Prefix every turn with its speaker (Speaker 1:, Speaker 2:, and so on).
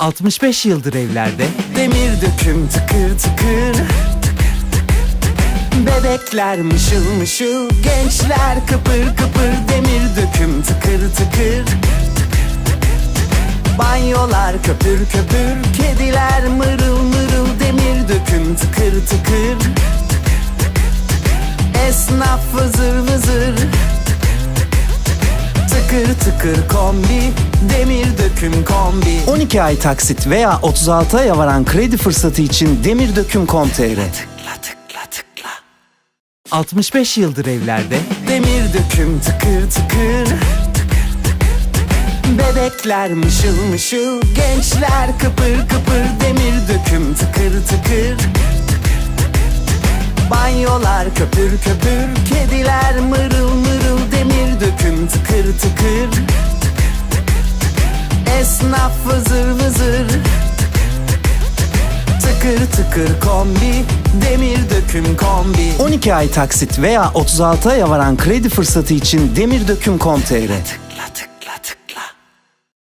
Speaker 1: 65 yıldır evlerde.
Speaker 2: Demir döküm tıkır tıkır. Bebekler mışıl mışıl Gençler kıpır kıpır. Demir döküm tıkır tıkır. Banyolar köpür köpür Kediler mırıl mırıl. Demir döküm tıkır tıkır. Esnaf vızır vızır. Tıkır tıkır kombi Demir döküm kombi. 12 ay taksit veya 36 aya varan kredi fırsatı için demirdöküm.com.tr Tıkla tıkla tıkla
Speaker 1: 65 yıldır evlerde.
Speaker 2: Demir döküm tıkır tıkır. Bebekler mışıl mışıl Gençler kıpır kıpır. Demir döküm tıkır tıkır. Banyolar köpür köpür Kediler mırıl mırıl. Demir döküm tıkır tıkır Esnaf vızır vızır. Tıkır tıkır kombi. Demir döküm kombi. 12 ay taksit veya 36 aya varan kredi fırsatı için demirdöküm.com.tr Tıkla tıkla